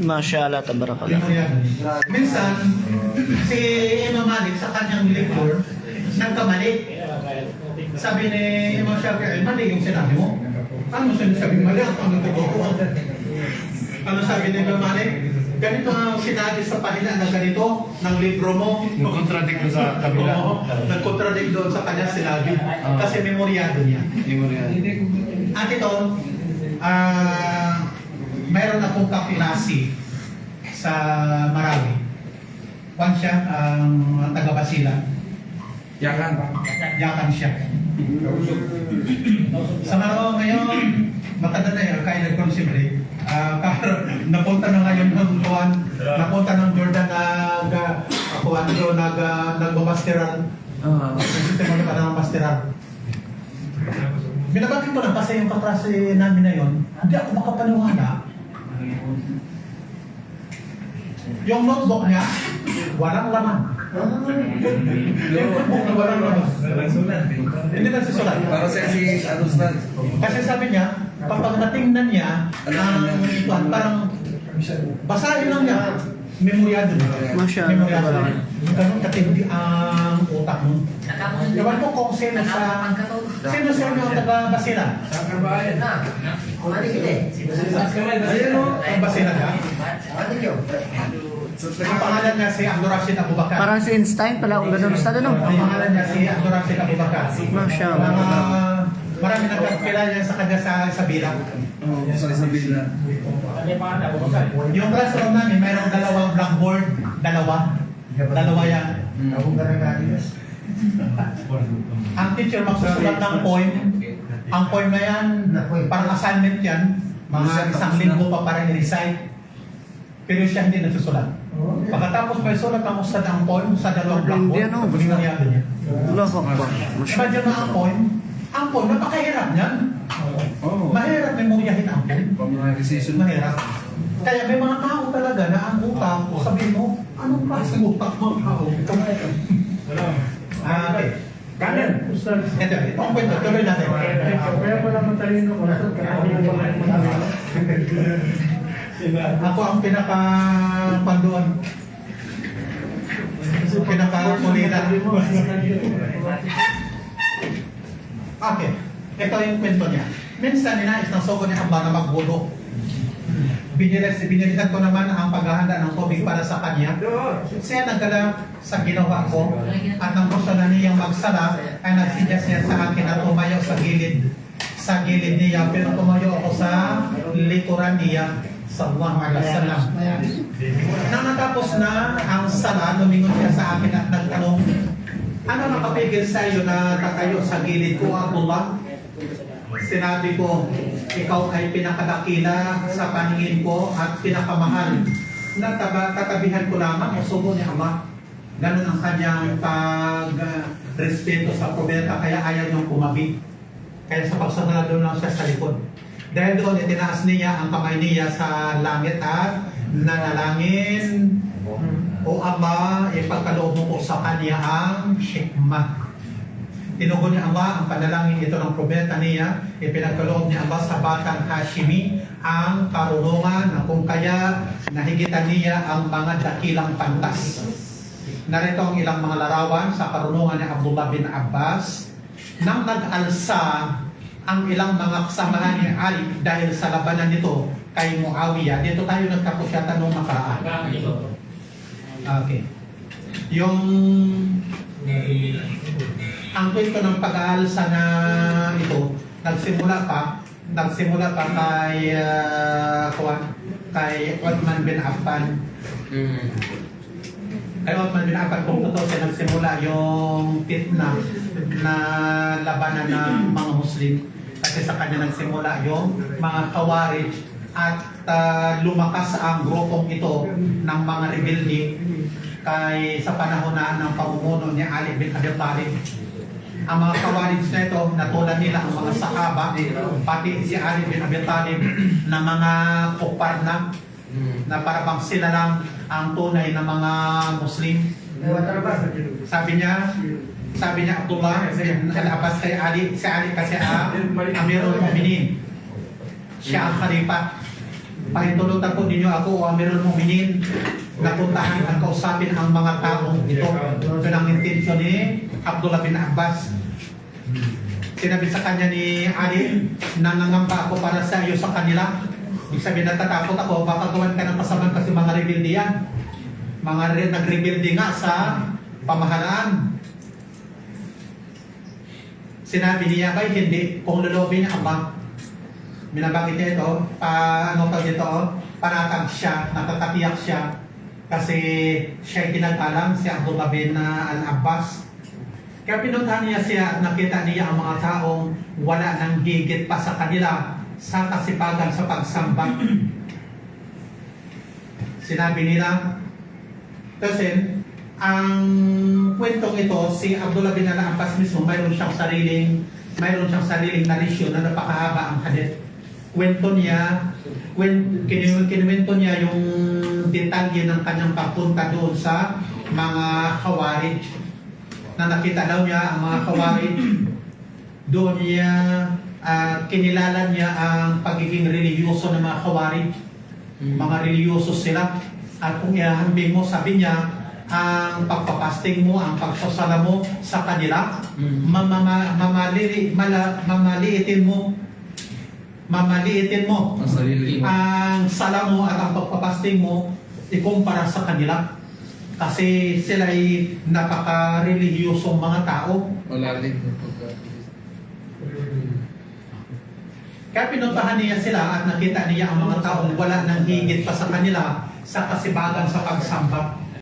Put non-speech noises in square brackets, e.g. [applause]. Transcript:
Mashallah, tabarakallah. Minsan, si Imam Malik sa kanyang lecture, nagkamali. Sabi ni Imam Shafi'i, mali yung sinabi mo. Ano sinasabi mali? Ano totoo? Ano sabi ni Imam Malik? Ganito ang sinabi sa pahina na ganito ng libro mo. Nag-contradict doon sa kabila. Oo, nag-contradict doon sa kanya sinabi. Kasi memoryado niya. Memorial. At ito, ah, mayroon akong kaklase sa Marawi. One siya, ang taga Basilan. Yakan. Yakan siya. Sa Marawi ngayon, matanda na yun, kaya nag-consider. Ah, [laughs] kar- napunta na ngayon ng kuwan, napunta ng Jordan nag uh, kuwan doon nag uh, nagmamasteral. Ah. Sistema na ng masteral. Binabanggit ko lang kasi yung kaklase namin na yon, hindi ako makapaniwala. Yung notebook niya, walang laman. Yung notebook niya, walang laman. Hindi na sisulat. Para sa si ano Ustad. Kasi sabi niya, kapag natingnan niya, ang ang parang basahin lang niya, memoryado niya. Masya Allah, Memoryado niya. tabarakallah. Ganun katindi ang utak mo. Ewan ko kung sino sa... Sino sa inyo ang taga Basilan? Ayan o. Ang Basilan ka? Ang pangalan niya si Abdul Rashid Abubakar. Parang si Einstein pala kung ganun ustad ano? Ang pangalan niya si Abdul Rashid Abubakar. Masya Allah. Mga marami nagkakilala sa kanya sa, sa bilang. Oo, sa Isabela. Yung classroom namin, mayroong dalawang blackboard. Dalawa. Dalawa yan. [laughs] Ang teacher magsusulat ng poem. Ang poem na yan, parang assignment yan. Mga isang linggo pa para i-recite. Pero siya hindi nagsusulat. Pagkatapos may sulat ang ustad ang poem sa dalawang blackboard. Hindi, ano? Binaryado niya. Allahu Akbar. Masya Imagine mo ang poem. Ang poem, napakahirap niyan. Oo. Mahirap memoryahin ang poem. Pag-memorization. Mahirap. Kaya may mga tao talaga na ang utak, sabihin mo, anong klase utak mo [laughs] ang tao? Ah, okay. Kanan, Ustad. Ito, ito ang kwento. Tuloy natin. Kaya pala matalino ko. Kaya pala [laughs] Ako ang pinaka panduan. Pinaka kulinan. Okay. Ito yung kwento niya. Minsan ninais ng soko ni Amba na magbulo. Binilis, binilisan ko naman ang paghahanda ng tubig para sa kanya. Siya nagdala sa ginawa ko at nang gusto na niyang magsara ay nagsidyas niya sa akin at tumayo sa gilid sa gilid niya pero tumayo ako sa likuran niya sallallahu alaihi wasallam. Nang natapos na ang sala, lumingon siya sa akin at nagtanong, ano nakapigil sa iyo na tatayo sa gilid ko, Abdullah? Sinabi ko, ikaw ay pinakadakila sa paningin ko at pinakamahal. Nataba, tatabihan ko lamang ang sugo ni Ama. Ganun ang kanyang pag-respeto sa probeta, kaya ayaw niyang pumabi. Kaya sa pagsanala doon lang siya sa likod. Dahil doon, itinaas niya ang kamay niya sa langit at nanalangin, O Ama, ipagkaloob mo po sa kanya ang hikmah. Tinugon ni Ama ang panalangin ito ng probeta niya, ipinagkaloob ni Ama sa batang Hashimi ang karunungan na kung kaya nahigitan niya ang mga dakilang pantas. Narito ang ilang mga larawan sa karunungan ni Abdullah bin Abbas nang nag-alsa ang ilang mga kasamahan ni Ali dahil sa labanan nito kay Muawiyah. Dito tayo nagtapos yata nung nakaraan. Okay. Yung ang kwento ng pag-aalsa na ito, nagsimula pa, nagsimula pa kay uh, kay Uthman bin Affan. Kay Bin Affan, kung totoo siya nagsimula yung fitna na labanan ng mga Muslim. Kasi sa kanya nagsimula yung mga kawarij at ah, lumakas ang grupong ito ng mga rebelde kay sa panahon na ng pamumuno ni Ali bin Abi Talib. Ang mga kawarij na ito, natulan nila ang mga sahaba, pati si Ali bin Abi Talib na mga kupar na, na para bang sila lang ang tunay na mga Muslim. Sabi niya, sabi niya Abdullah bin Al-Abbas kay Ali, si Ali kasi ang Amirul Mu'minin. Siya ang khalifa. Pahintulutan po ninyo ako o mong hingin na puntahan at kausapin ang mga taong ito. Ito ang intensyon ni Abdullah bin Abbas. Sinabi sa kanya ni Ali, nangangamba ako para sa iyo sa kanila. Ibig sabihin, natatakot ako, baka gawan ka ng pasaman kasi mga rebelde yan. Mga re- nag-rebelde nga sa pamahalaan. Sinabi niya kay hindi, kung lulobin niya aba, minabangit niya ito, pa, ano tawag dito, panatag siya, natatapiyak siya, kasi siya kinagalang si Abdullah bin ah, Al-Abbas. Kaya pinuntahan niya siya at nakita niya ang mga taong wala nang higit pa sa kanila sa kasipagan sa pagsamba. Sinabi nila, kasi ang kwentong ito, si Abdullah bin Al-Abbas mismo, mayroon siyang sariling mayroon siyang sariling narisyon na napakahaba ang hadith. Kwento niya, kwen, kinu- kinuwento niya yung detalye ng kanyang pagpunta doon sa mga khawarij na nakita daw niya ang mga khawarij doon niya ah, kinilala niya ang pagiging reliyoso ng mga khawarij mga reliyoso sila. At kung ihahambing mo sabi niya ang pagpapasting mo ang pagsasala mo sa kanila mamama, mamalili, mala, mamaliitin mo. Mamaliitin mo. Ang sarili mo. ang sala mo at ang pagpapasting mo ikumpara sa kanila. Kasi sila ay napaka-reliyosong mga tao. Wala rin. Kaya niya sila at nakita niya ang mga taong wala nang higit pa sa kanila sa kasibagan sa pagsamba.